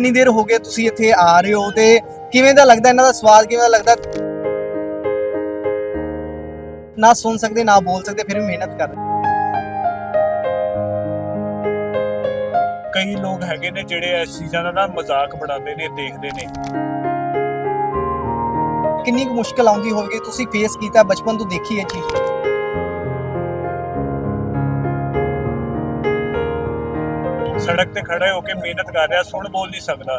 ਕਿੰਨੀ ਦੇਰ ਹੋ ਗਈ ਤੁਸੀਂ ਇੱਥੇ ਆ ਰਹੇ ਹੋ ਤੇ ਕਿਵੇਂ ਦਾ ਲੱਗਦਾ ਇਹਨਾਂ ਦਾ ਸਵਾਦ ਕਿਵੇਂ ਦਾ ਲੱਗਦਾ? ਨਾ ਸੁਣ ਸਕਦੇ ਨਾ ਬੋਲ ਸਕਦੇ ਫਿਰ ਵੀ ਮਿਹਨਤ ਕਰ ਰਹੇ ਕਈ ਲੋਕ ਹੈਗੇ ਨੇ ਜਿਹੜੇ ਇਸ ਚੀਜ਼ਾਂ ਦਾ ਨਾ ਮਜ਼ਾਕ ਬਣਾਉਂਦੇ ਨੇ ਦੇਖਦੇ ਨੇ। ਕਿੰਨੀ ਕੁ ਮੁਸ਼ਕਲ ਆਉਂਦੀ ਹੋਵੇਗੀ ਤੁਸੀਂ ਫੇਸ ਕੀਤਾ ਬਚਪਨ ਤੋਂ ਦੇਖੀ ਇਹ ਚੀਜ਼। ਸੜਕ ਤੇ ਖੜੇ ਹੋ ਕੇ ਮਿਹਨਤ ਕਰ ਰਿਹਾ, ਸੁਣ ਬੋਲ ਨਹੀਂ ਸਕਦਾ।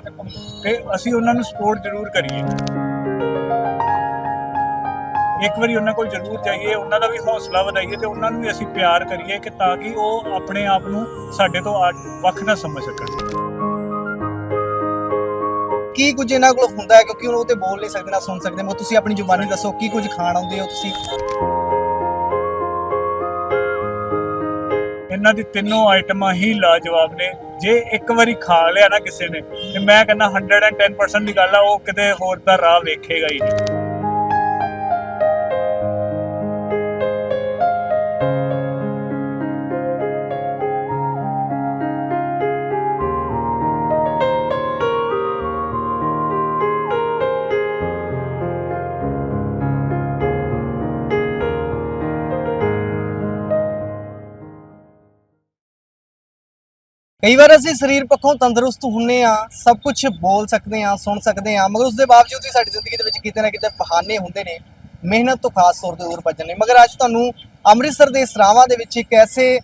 ਤੇ ਅਸੀਂ ਉਹਨਾਂ ਨੂੰ ਸਪੋਰਟ ਜ਼ਰੂਰ ਕਰੀਏ। ਇੱਕ ਵਾਰੀ ਉਹਨਾਂ ਕੋਲ ਜ਼ਰੂਰ ਜਾਈਏ, ਉਹਨਾਂ ਦਾ ਵੀ ਹੌਸਲਾ ਵਧਾਈਏ ਤੇ ਉਹਨਾਂ ਨੂੰ ਵੀ ਅਸੀਂ ਪਿਆਰ ਕਰੀਏ ਕਿ ਤਾਂ ਕਿ ਉਹ ਆਪਣੇ ਆਪ ਨੂੰ ਸਾਡੇ ਤੋਂ ਵੱਖ ਨਾ ਸਮਝ ਸਕਣ। ਕੀ ਕੁਝ ਇਹਨਾਂ ਕੋਲ ਹੁੰਦਾ ਹੈ? ਕਿਉਂਕਿ ਉਹ ਤੇ ਬੋਲ ਨਹੀਂ ਸਕਦੇ, ਨਾ ਸੁਣ ਸਕਦੇ। ਮੈਂ ਤੁਸੀਂ ਆਪਣੀ ਜ਼ੁਬਾਨੀ ਦੱਸੋ, ਕੀ ਕੁਝ ਖਾਣ ਆਉਂਦੇ ਹੋ ਤੁਸੀਂ? ਇਹਨਾਂ ਦੀ ਤਿੰਨੋਂ ਆਈਟਮਾਂ ਹੀ ਲਾਜਵਾਬ ਨੇ। ਜੇ ਇੱਕ ਵਾਰੀ ਖਾ ਲਿਆ ਨਾ ਕਿਸੇ ਨੇ, ਤੇ ਮੈਂ ਕਹਿੰਦਾ 110% ਦੀ ਗੱਲ ਆ, ਉਹ ਕਿਤੇ ਹੋਰ ਦਾ ਰਾਹ ਵੇਖੇਗਾ ਹੀ ਨਹੀਂ। ਕਈ ਵਾਰ ਅਸੀਂ ਸਰੀਰ ਪੱਖੋਂ ਤੰਦਰੁਸਤ ਹੁੰਨੇ ਆ, ਸਭ ਕੁਝ ਬੋਲ ਸਕਦੇ ਆ, ਸੁਣ ਸਕਦੇ ਆ, ਮਗਰ ਉਸ ਦੇ ਬਾਵਜੂਦ ਵੀ ਸਾਡੀ ਜ਼ਿੰਦਗੀ ਦੇ ਵਿੱਚ ਕਿਤੇ ਨਾ ਕਿਤੇ ਬਹਾਨੇ ਹੁੰਦੇ ਨੇ, ਮਿਹਨਤ ਤੋਂ ਖਾਸ ਤੌਰ ਤੇ ਦੂਰ ਭੱਜਣ ਨੇ ਮਗਰ ਅੱਜ ਤੁਹਾਨੂੰ ਅੰਮ੍ਰਿਤਸਰ ਦੇ ਸਰਾਵਾਂ ਦੇ ਵਿੱਚ ਇੱਕ ਐਸੇ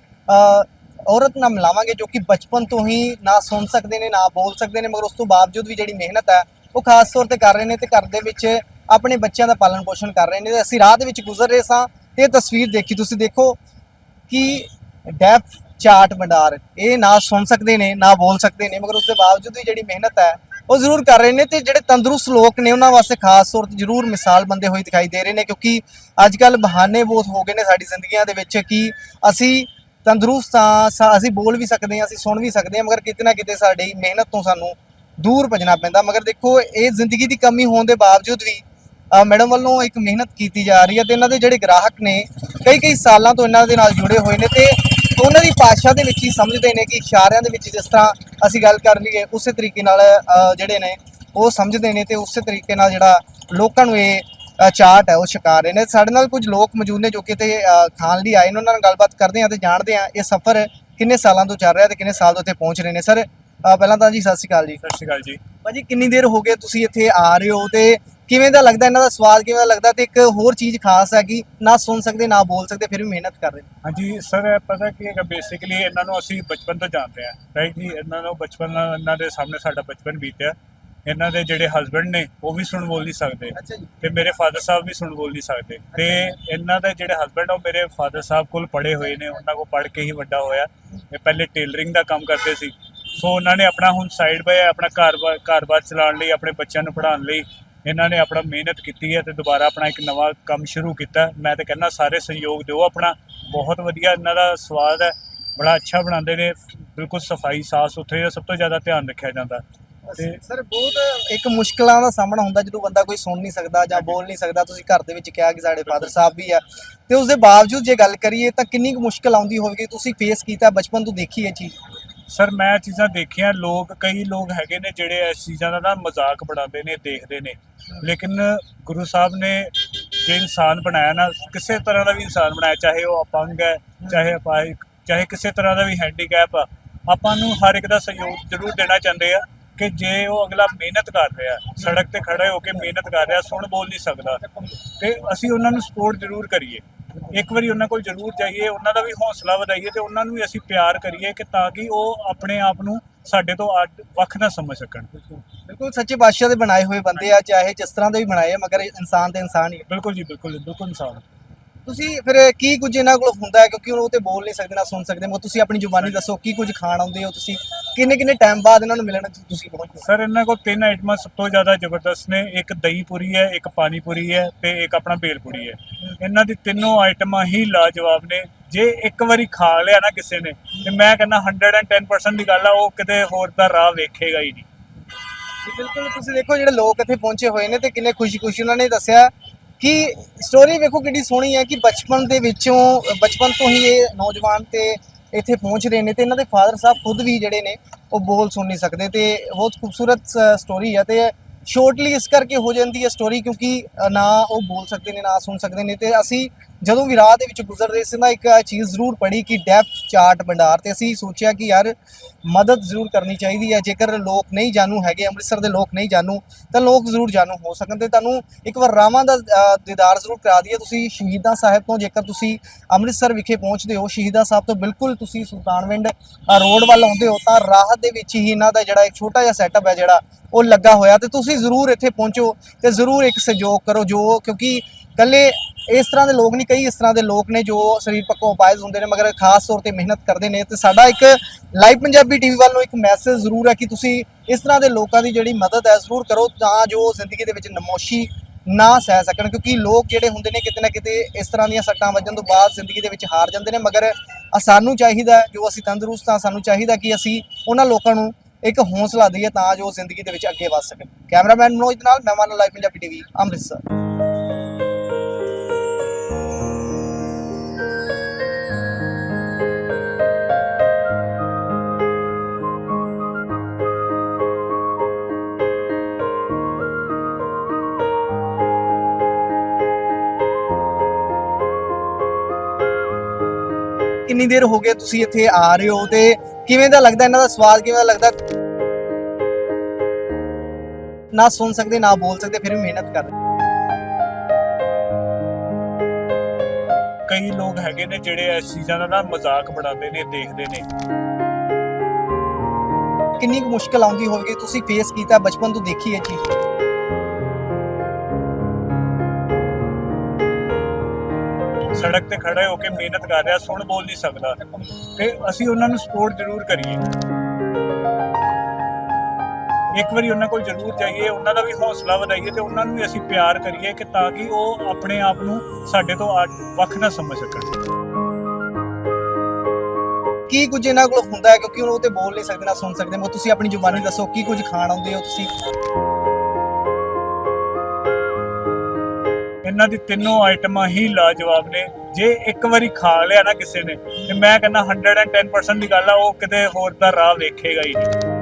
ਔਰਤ ਨਾਲ ਮਿਲਾਵਾਂਗੇ ਜੋ ਕਿ ਬਚਪਨ ਤੋਂ ਹੀ ਨਾ ਸੁਣ ਸਕਦੇ ਨੇ, ਨਾ ਬੋਲ ਸਕਦੇ ਨੇ, ਮਗਰ ਉਸ ਤੋਂ ਬਾਵਜੂਦ ਵੀ ਜਿਹੜੀ ਮਿਹਨਤ ਹੈ, ਉਹ ਖਾਸ ਤੌਰ ਤੇ ਕਰ ਰਹੇ ਨੇ ਤੇ ਘਰ ਦੇ ਵਿੱਚ ਆਪਣੇ ਬੱਚਿਆਂ ਦਾ ਪਾਲਣ ਪੋਸ਼ਣ ਕਰ ਰਹੇ ਨੇ। ਅਸੀਂ ਰਾਹ ਦੇ ਵਿੱਚ ਗੁਜ਼ਰ ਰਹੇ ਸਾਂ ਤੇ ਇਹ ਤਸਵੀਰ ਦੇਖੀ। ਤੁਸੀਂ ਦੇਖੋ ਕਿ ਡੈਫ ਚਾਟ ਭੰਡਾਰ। ਇਹ ਨਾ ਸੁਣ ਸਕਦੇ ਨੇ, ਨਾ ਬੋਲ ਸਕਦੇ ਨੇ, ਮਗਰ ਉਸ ਦੇ ਬਾਵਜੂਦ ਵੀ ਜਿਹੜੀ ਮਿਹਨਤ ਹੈ, ਉਹ ਜ਼ਰੂਰ ਕਰ ਰਹੇ ਨੇ ਤੇ ਜਿਹੜੇ ਤੰਦਰੁਸਤ ਲੋਕ ਨੇ, ਉਹਨਾਂ ਵਾਸਤੇ ਖਾਸ ਤੌਰ ਤੇ ਜ਼ਰੂਰ ਮਿਸਾਲ ਬੰਦੇ ਹੋਏ ਦਿਖਾਈ ਦੇ ਰਹੇ ਨੇ, ਕਿਉਂਕਿ ਅੱਜ ਕੱਲ ਬਹਾਨੇ ਬਹੁਤ ਹੋ ਗਏ ਨੇ ਸਾਡੀ ਜ਼ਿੰਦਗੀਆਂ ਦੇ ਵਿੱਚ ਕਿ ਅਸੀਂ ਤੰਦਰੁਸਤ ਹਾਂ ਅਸੀਂ ਬੋਲ ਵੀ ਸਕਦੇ ਹਾਂ, ਅਸੀਂ ਸੁਣ ਵੀ ਸਕਦੇ ਹਾਂ, ਮਗਰ ਕਿਤੇ ਨਾ ਕਿਤੇ ਸਾਡੀ ਮਿਹਨਤ ਤੋਂ ਸਾਨੂੰ ਦੂਰ ਭੱਜਣਾ ਪੈਂਦਾ। ਮਗਰ ਦੇਖੋ, ਇਹ ਜ਼ਿੰਦਗੀ ਦੀ ਕਮੀ ਹੋਣ ਦੇ ਬਾਵਜੂਦ ਵੀ ਮੈਡਮ ਵੱਲੋਂ ਇੱਕ ਮਿਹਨਤ ਕੀਤੀ ਜਾ ਰਹੀ ਹੈ ਤੇ ਇਹਨਾਂ ਦੇ ਜਿਹੜੇ ਗ੍ਰਾਹਕ ਨੇ ਕਈ ਕਈ ਸਾਲਾਂ ਤੋਂ ਇਹਨਾਂ ਦੇ ਨਾਲ ਜੁੜੇ ਹੋਏ ਨੇ ਤੇ ਉਹਨਾਂ ਦੀ ਭਾਸ਼ਾ ਦੇ ਵਿੱਚ ਹੀ ਸਮਝਦੇ ਨੇ ਕਿ ਇਸ਼ਾਰਿਆਂ ਦੇ ਵਿੱਚ ਜਿਸ ਤਰ੍ਹਾਂ ਅਸੀਂ ਗੱਲ ਕਰ ਲਈਏ ਉਸੇ ਤਰੀਕੇ ਨਾਲ ਜਿਹੜੇ ਨੇ ਉਹ ਸਮਝਦੇ ਨੇ ਤੇ ਉਸੇ ਤਰੀਕੇ ਨਾਲ ਜਿਹੜਾ ਲੋਕਾਂ ਨੂੰ ਇਹ ਚਾਟ ਹੈ ਉਹ ਛਕਾ ਰਹੇ ਨੇ। ਸਾਡੇ ਨਾਲ ਕੁਝ ਲੋਕ ਮੌਜੂਦ ਨੇ ਜੋ ਕਿ ਤੇ ਖਾਣ ਲਈ ਆਏ ਨੇ। ਉਹਨਾਂ ਨਾਲ ਗੱਲਬਾਤ ਕਰਦੇ ਹਾਂ ਤੇ ਜਾਣਦੇ ਹਾਂ ਇਹ ਸਫ਼ਰ ਕਿੰਨੇ ਸਾਲਾਂ ਤੋਂ ਚੱਲ ਰਿਹਾ ਤੇ ਕਿੰਨੇ ਸਾਲ ਤੋਂ ਇੱਥੇ ਪਹੁੰਚ ਰਹੇ ਨੇ। ਸਰ ਪਹਿਲਾਂ ਤਾਂ ਜੀ ਸਤਿ ਸ਼੍ਰੀ ਅਕਾਲ ਜੀ। ਸਤਿ ਸ਼੍ਰੀ ਅਕਾਲ ਜੀ। ਭਾਜੀ ਕਿੰਨੀ ਦੇਰ ਹੋ ਗਈ ਤੁਸੀਂ ਇੱਥੇ ਆ ਰਹੇ ਹੋ ਤੇ ਕਿਵੇਂ ਦਾ ਲੱਗਦਾ ਇਹਨਾਂ ਦਾ ਸਵਾਦ ਕਿਵੇਂ ਦਾ ਲੱਗਦਾ ਤੇ ਇੱਕ ਹੋਰ ਚੀਜ਼ ਖਾਸ ਹੈ ਕਿ ਨਾ ਸੁਣ ਸਕਦੇ ਨਾ ਬੋਲ ਸਕਦੇ ਫਿਰ ਵੀ ਮਿਹਨਤ ਕਰ ਰਹੇ ਹਾਂਜੀ ਸਰ ਪਤਾ ਕੀ ਹੈਗਾ ਬੇਸਿਕਲੀ ਇਹਨਾਂ ਨੂੰ ਅਸੀਂ ਬਚਪਨ ਤੋਂ ਜਾਣਦੇ ਆ ਰਾਈਟ ਜੀ ਇਹਨਾਂ ਨੂੰ ਬਚਪਨ ਨਾਲ ਇਹਨਾਂ ਦੇ ਸਾਹਮਣੇ ਸਾਡਾ ਬਚਪਨ ਬੀਤਿਆ। ਇਹਨਾਂ ਦੇ ਜਿਹੜੇ ਹਸਬੰਡ ਨੇ ਉਹ ਵੀ ਸੁਣ ਬੋਲ ਨਹੀਂ ਸਕਦੇ। ਤੇ ਮੇਰੇ ਫਾਦਰ ਸਾਹਿਬ ਵੀ ਸੁਣ ਬੋਲ ਨਹੀਂ ਸਕਦੇ। ਤੇ ਇਹਨਾਂ ਦੇ ਜਿਹੜੇ ਹਸਬੰਡ ਉਹ ਮੇਰੇ ਫਾਦਰ ਸਾਹਿਬ ਕੋਲ ਪੜ੍ਹੇ ਹੋਏ ਨੇ ਉਹਨਾਂ ਕੋਲ ਪੜ੍ਹ ਕੇ ਹੀ ਵੱਡਾ ਹੋਇਆ। ਇਹ ਪਹਿਲੇ ਟੇਲਰਿੰਗ ਦਾ ਕੰਮ ਕਰਦੇ ਸੀ। ਸੋ ਉਹਨਾਂ ਨੇ ਆਪਣਾ ਹੁਣ ਸਾਈਡ ਬਾਏ ਆਪਣਾ ਘਰ-ਬਾਰ ਘਰ-ਬਾਰ ਚਲਾਉਣ ਲਈ ਆਪਣੇ ਬੱਚਿਆਂ ਨੂੰ ਪੜ੍ਹਾਉਣ ਲਈ ਇਹਨਾਂ ਨੇ ਆਪਣਾ ਮਿਹਨਤ ਕੀਤੀ ਹੈ ਤੇ ਦੁਬਾਰਾ ਆਪਣਾ ਇੱਕ ਨਵਾਂ ਕੰਮ ਸ਼ੁਰੂ ਕੀਤਾ। ਮੈਂ ਤੇ ਕਹਿੰਦਾ ਸਾਰੇ ਸਹਿਯੋਗ ਦਿਓ ਆਪਣਾ। ਬਹੁਤ ਵਧੀਆ ਇਹਨਾਂ ਦਾ ਸਵਾਦ ਹੈ। ਬੜਾ ਅੱਛਾ ਬਣਾਉਂਦੇ ਨੇ। ਬਿਲਕੁਲ ਸਫ਼ਾਈ, ਸਾਫ਼ ਸੁਥਰੇ ਦਾ ਸਭ ਤੋਂ ਜ਼ਿਆਦਾ ਧਿਆਨ ਰੱਖਿਆ ਜਾਂਦਾ। ਤੇ ਸਰ ਬਹੁਤ ਇੱਕ ਮੁਸ਼ਕਲਾਂ ਦਾ ਸਾਹਮਣਾ ਹੁੰਦਾ ਜਦੋਂ ਬੰਦਾ ਕੋਈ ਸੁਣ ਨਹੀਂ ਸਕਦਾ ਜਾਂ ਬੋਲ ਨਹੀਂ ਸਕਦਾ। ਤੁਸੀਂ ਘਰ ਦੇ ਵਿੱਚ ਕਿਹਾ ਕਿ ਸਾਡੇ ਫਾਦਰ ਸਾਹਿਬ ਵੀ ਆ। ਤੇ ਉਸ ਦੇ ਬਾਵਜੂਦ ਜੇ ਗੱਲ ਕਰੀਏ ਤਾਂ ਕਿੰਨੀ ਕੁ ਮੁਸ਼ਕਲ ਆਉਂਦੀ ਹੋਵੇਗੀ? ਤੁਸੀਂ ਫੇਸ ਕੀਤਾ, ਬਚਪਨ ਤੋਂ ਦੇਖੀ ਇਹ ਚੀਜ਼। ਸਰ, ਮੈਂ ਇਹ ਚੀਜ਼ਾਂ ਦੇਖੀਆਂ, ਲੋਕ, ਕਈ ਲੋਕ ਹੈਗੇ ਨੇ ਜਿਹੜੇ ਇਸ ਚੀਜ਼ਾਂ ਦਾ ਨਾ ਮਜ਼ਾਕ ਬਣਾਉਂਦੇ ਨੇ, ਦੇਖਦੇ ਨੇ। ਲੇਕਿਨ ਗੁਰੂ ਸਾਹਿਬ ਨੇ ਜੇ ਇਨਸਾਨ ਬਣਾਇਆ ਨਾ, ਕਿਸੇ ਤਰ੍ਹਾਂ ਦਾ ਵੀ ਇਨਸਾਨ ਬਣਾਇਆ, ਚਾਹੇ ਉਹ ਅਪੰਗ ਹੈ, ਚਾਹੇ ਅਪਾਹਿਕ, ਚਾਹੇ ਕਿਸੇ ਤਰ੍ਹਾਂ ਦਾ ਵੀ ਹੈਂਡੀਕੈਪ ਆ, ਆਪਾਂ ਨੂੰ ਹਰ ਇੱਕ ਦਾ ਸਹਿਯੋਗ ਜ਼ਰੂਰ ਦੇਣਾ ਚਾਹੁੰਦੇ ਆ ਕਿ ਜੇ ਉਹ ਅਗਲਾ ਮਿਹਨਤ ਕਰ ਰਿਹਾ, ਸੜਕ ਤੇ ਖੜੇ ਹੋ ਕੇ ਮਿਹਨਤ ਕਰ ਰਿਹਾ, ਸੁਣ ਬੋਲ ਨਹੀਂ ਸਕਦਾ, ਤੇ ਅਸੀਂ ਉਹਨਾਂ ਨੂੰ ਸਪੋਰਟ ਜ਼ਰੂਰ ਕਰੀਏ। ਇੱਕ ਵਾਰੀ ਉਹਨਾਂ ਕੋਲ ਜ਼ਰੂਰ ਜਾਈਏ ਉਹਨਾਂ ਦਾ ਵੀ ਹੌਸਲਾ ਵਧਾਈਏ ਤੇ ਉਹਨਾਂ ਨੂੰ ਵੀ ਅਸੀਂ ਪਿਆਰ ਕਰੀਏ ਕਿ ਤਾਂ ਕਿ ਉਹ ਆਪਣੇ ਆਪ ਨੂੰ ਸਾਡੇ ਤੋਂ ਅੱਡ ਵੱਖ ਨਾ ਸਮਝ ਸਕਣ ਬਿਲਕੁਲ ਸੱਚੇ ਬਾਦਸ਼ਾਹ ਦੇ ਬਣਾਏ ਹੋਏ ਬੰਦੇ ਆ ਚਾਹੇ ਜਿਸ ਤਰ੍ਹਾਂ ਦੇ ਵੀ ਬਣਾਏ ਆ ਮਗਰ ਇਨਸਾਨ ਤੇ ਇਨਸਾਨ ਹੀ ਆ। ਬਿਲਕੁਲ ਜੀ ਬਿਲਕੁਲ ਬਿਲਕੁਲ ਇਨਸਾਨ ਤੁਸੀਂ ਫਿਰ ਕੀ ਕੁਝ ਇਹਨਾਂ ਕੋਲ ਹੁੰਦਾ ਹੈ? ਕਿਉਂਕਿ ਉਹ ਤੇ ਬੋਲ ਨਹੀਂ ਸਕਦੇ ਨਾ ਸੁਣ ਸਕਦੇ। ਮਗਰ ਤੁਸੀਂ ਆਪਣੀ ਜ਼ੁਬਾਨੀ ਦੱਸੋ ਕੀ ਕੁਝ ਖਾਣ ਆਉਂਦੇ ਹੋ ਤੁਸੀਂ? ਕਿੰਨੇ ਕਿੰਨੇ ਟਾਈਮ ਬਾਅਦ ਇਹਨਾਂ ਨੂੰ ਮਿਲਣ ਤੁਸੀਂ ਪਹੁੰਚਦੇ ਹੋ ਸਰ ਇਹਨਾਂ ਕੋਲ ਤਿੰਨ ਆਈਟਮਾਂ ਸਭ ਤੋਂ ਜ਼ਿਆਦਾ ਜ਼ਬਰਦਸਤ ਨੇ। ਇੱਕ ਦਹੀਂ ਪੂਰੀ ਹੈ ਇੱਕ ਪਾਣੀ ਪੂਰੀ ਹੈ ਤੇ ਇੱਕ ਆਪਣਾ ਭੇਲ ਪੂਰੀ ਹੈ। ਇਹਨਾਂ ਦੀ ਤਿੰਨੋਂ ਆਈਟਮਾਂ ਹੀ ਲਾਜਵਾਬ ਨੇ। ਜੇ ਇੱਕ ਵਾਰੀ ਖਾ ਲਿਆ ਨਾ ਕਿਸੇ ਨੇ ਤੇ ਮੈਂ ਕਹਿੰਦਾ 110% ਦੀ ਗੱਲ ਆ ਉਹ ਕਿਤੇ ਹੋਰ ਦਾ ਰਾਹ ਵੇਖੇਗਾ ਹੀ ਨਹੀਂ। ਬਿਲਕੁਲ ਤੁਸੀਂ ਦੇਖੋ ਜਿਹੜੇ ਲੋਕ ਇੱਥੇ ਪਹੁੰਚੇ ਹੋਏ ਨੇ ਤੇ ਕਿੰਨੇ ਖੁਸ਼ੀ-ਖੁਸ਼ੀ ਉਹਨਾਂ ਨੇ ਦੱਸਿਆ। ਕਿ ਸਟੋਰੀ ਵੇਖੋ ਕਿੰਨੀ ਸੋਹਣੀ ਹੈ ਕਿ ਬਚਪਨ ਦੇ ਵਿੱਚੋਂ, ਬਚਪਨ ਤੋਂ ਹੀ ਇਹ ਨੌਜਵਾਨ ਤੇ ਇੱਥੇ ਪਹੁੰਚ ਰਹੇ ਨੇ ਤੇ ਇਹਨਾਂ ਦੇ ਫਾਦਰ ਸਾਹਿਬ ਖੁਦ ਵੀ ਜਿਹੜੇ ਨੇ, ਉਹ ਬੋਲ ਸੁਣ ਨਹੀਂ ਸਕਦੇ ਤੇ ਬਹੁਤ ਖੂਬਸੂਰਤ ਸਟੋਰੀ ਹੈ ਤੇ ਸ਼ੋਰਟਲੀ ਇਸ ਕਰਕੇ ਹੋ ਜਾਂਦੀ ਹੈ ਸਟੋਰੀ ਕਿਉਂਕਿ ਨਾ ਉਹ ਬੋਲ ਸਕਦੇ ਨੇ, ਨਾ ਸੁਣ ਸਕਦੇ ਨੇ ਤੇ ਅਸੀਂ ਜਦੋਂ ਵੀ ਰਾਹ ਦੇ ਵਿੱਚ ਗੁਜ਼ਰਦੇ ਸੀ ਨਾ ਇੱਕ ਚੀਜ਼ ਜ਼ਰੂਰ ਪੜੀ ਕਿ ਡੈਪ ਚਾਰਟ ਭੰਡਾਰ ਤੇ ਅਸੀਂ ਸੋਚਿਆ ਕਿ ਯਾਰ ਮਦਦ ਜ਼ਰੂਰ ਕਰਨੀ ਚਾਹੀਦੀ ਹੈ। ਜੇਕਰ ਲੋਕ ਨਹੀਂ ਜਾਣੂ ਹੈਗੇ ਅੰਮ੍ਰਿਤਸਰ ਦੇ ਲੋਕ ਨਹੀਂ ਜਾਣੂ ਤਾਂ ਲੋਕ ਜ਼ਰੂਰ ਜਾਣੂ ਹੋ ਸਕਣ ਤੇ ਤੁਹਾਨੂੰ ਇੱਕ ਵਾਰ ਰਾਵਾਂ ਦਾ ਦੀਦਾਰ ਜ਼ਰੂਰ ਕਰਾ ਦਈਏ। ਤੁਸੀਂ ਸ਼ਹੀਦਾਂ ਸਾਹਿਬ ਤੋਂ ਜੇਕਰ ਤੁਸੀਂ ਅੰਮ੍ਰਿਤਸਰ ਵਿਖੇ ਪਹੁੰਚਦੇ ਹੋ ਸ਼ਹੀਦਾਂ ਸਾਹਿਬ ਤੋਂ ਬਿਲਕੁਲ ਤੁਸੀਂ ਸੁਲਤਾਨਵਿੰਡ ਅ, ਰੋਡ ਵੱਲ ਆਉਂਦੇ ਹੋ ਤਾਂ ਰਾਹ ਦੇ ਵਿੱਚ ਹੀ ਇਹਨਾਂ ਦਾ ਜਿਹੜਾ ਇੱਕ ਛੋਟਾ ਜਿਹਾ ਸੈਟਅਪ ਹੈ ਜਿਹੜਾ ਉਹ ਲੱਗਾ ਹੋਇਆ ਤੇ ਤੁਸੀਂ ਜ਼ਰੂਰ ਇੱਥੇ ਪਹੁੰਚੋ ਤੇ ਜ਼ਰੂਰ ਇੱਕ ਸਹਿਯੋਗ ਕਰੋ ਜੋ ਕਿਉਂਕਿ ਕੱਲੇ ਇਸ ਤਰ੍ਹਾਂ ਦੇ ਲੋਕ ਨਹੀਂ, ਕਈ ਇਸ ਤਰ੍ਹਾਂ ਦੇ ਲੋਕ ਨੇ ਜੋ ਸਰੀਰ ਪੱਖੋਂ ਅਪਾਇਜ ਹੁੰਦੇ ਨੇ, ਮਗਰ ਖਾਸ ਤੌਰ ਤੇ ਮਿਹਨਤ ਕਰਦੇ ਨੇ। ਤੇ ਸਾਡਾ ਇੱਕ ਲਾਈਵ ਪੰਜਾਬੀ ਟੀਵੀ ਵੱਲੋਂ ਇੱਕ ਮੈਸੇਜ ਜ਼ਰੂਰ ਹੈ ਕਿ ਤੁਸੀਂ ਇਸ ਤਰ੍ਹਾਂ ਦੇ ਲੋਕਾਂ ਦੀ ਜਿਹੜੀ ਮਦਦ ਹੈ, ਜ਼ਰੂਰ ਕਰੋ ਤਾਂ ਜੋ ਜ਼ਿੰਦਗੀ ਦੇ ਵਿੱਚ ਨਮੋਸ਼ੀ ਨਾ ਸਹਿ ਸਕਣ, ਕਿਉਂਕਿ ਲੋਕ ਜਿਹੜੇ ਹੁੰਦੇ ਨੇ, ਕਿਤੇ ਨਾ ਕਿਤੇ ਇਸ ਤਰ੍ਹਾਂ ਦੀਆਂ ਸੱਟਾਂ ਵੱਜਣ ਤੋਂ ਬਾਅਦ ਜ਼ਿੰਦਗੀ ਦੇ ਵਿੱਚ ਹਾਰ ਜਾਂਦੇ ਨੇ। ਮਗਰ ਸਾਨੂੰ ਚਾਹੀਦਾ ਜੋ ਅਸੀਂ ਤੰਦਰੁਸਤ ਹਾਂ, ਸਾਨੂੰ ਚਾਹੀਦਾ ਕਿ ਅਸੀਂ ਉਹਨਾਂ ਲੋਕਾਂ ਨੂੰ ਇੱਕ ਹੌਸਲਾ ਦਈਏ ਤਾਂ ਜੋ ਜ਼ਿੰਦਗੀ ਦੇ ਵਿੱਚ ਅੱਗੇ ਵਧ ਸਕਣ। ਕੈਮਰਾਮੈਨ ਮਨੋਜ ਨਾਲ ਮਹਿਮਾਨ ਲਾਈਵ ਪੰਜਾਬੀ ਟੀਵੀ ਅੰਮ੍ਰਿਤਸਰ। ਕਿੰਨੀ ਦੇਰ ਹੋ ਗਈ ਤੁਸੀਂ ਇੱਥੇ ਆ ਰਹੇ ਹੋ ਤੇ ਕਿਵੇਂ ਦਾ ਲੱਗਦਾ ਇਹਨਾਂ ਦਾ ਸਵਾਦ ਕਿਵੇਂ ਦਾ ਲੱਗਦਾ? ਨਾ ਸੁਣ ਸਕਦੇ ਨਾ ਬੋਲ ਸਕਦੇ ਫਿਰ ਵੀ ਮਿਹਨਤ ਕਰ ਰਹੇ ਕਈ ਲੋਕ ਹੈਗੇ ਨੇ ਜਿਹੜੇ ਇਸ ਚੀਜ਼ਾਂ ਦਾ ਨਾ ਮਜ਼ਾਕ ਬਣਾਉਂਦੇ ਨੇ ਦੇਖਦੇ ਨੇ। ਕਿੰਨੀ ਕੁ ਮੁਸ਼ਕਲ ਆਉਂਦੀ ਹੋਵੇਗੀ ਤੁਸੀਂ ਫੇਸ ਕੀਤਾ ਬਚਪਨ ਤੋਂ ਦੇਖੀ ਇਹ ਚੀਜ਼। ਸੜਕ ਤੇ ਖੜੇ ਹੋ ਕੇ ਮਿਹਨਤ ਕਰ ਰਿਹਾ, ਸੁਣ ਬੋਲ ਨਹੀਂ ਸਕਦਾ। ਤੇ ਅਸੀਂ ਉਹਨਾਂ ਨੂੰ ਸਪੋਰਟ ਜ਼ਰੂਰ ਕਰੀਏ। ਇੱਕ ਵਾਰੀ ਉਹਨਾਂ ਕੋਲ ਜ਼ਰੂਰ ਜਾਈਏ, ਉਹਨਾਂ ਦਾ ਵੀ ਹੌਸਲਾ ਵਧਾਈਏ ਤੇ ਉਹਨਾਂ ਨੂੰ ਵੀ ਅਸੀਂ ਪਿਆਰ ਕਰੀਏ ਕਿ ਤਾਂ ਕਿ ਉਹ ਆਪਣੇ ਆਪ ਨੂੰ ਸਾਡੇ ਤੋਂ ਵੱਖ ਨਾ ਸਮਝ ਸਕਣ। ਕੀ ਕੁਝ ਇਹਨਾਂ ਕੋਲ ਹੁੰਦਾ ਹੈ? ਕਿਉਂਕਿ ਉਹ ਤੇ ਬੋਲ ਨਹੀਂ ਸਕਦੇ, ਨਾ ਸੁਣ ਸਕਦੇ। ਮੋ ਤੁਸੀਂ ਆਪਣੀ ਜ਼ੁਬਾਨੀ ਦੱਸੋ, ਕੀ ਕੁਝ ਖਾਣ ਆਉਂਦੇ ਹੋ ਤੁਸੀਂ? ਇਹਨਾਂ ਦੀ ਤਿੰਨੋਂ ਆਈਟਮਾਂ ਹੀ ਲਾਜਵਾਬ ਨੇ। ਜੇ ਇੱਕ ਵਾਰੀ ਖਾ ਲਿਆ ਨਾ ਕਿਸੇ ਨੇ, ਤੇ ਮੈਂ ਕਹਿੰਦਾ 110% ਦੀ ਗੱਲ ਆ, ਉਹ ਕਿਤੇ ਹੋਰ ਦਾ ਰਾਹ ਵੇਖੇਗਾ ਹੀ ਨਹੀਂ।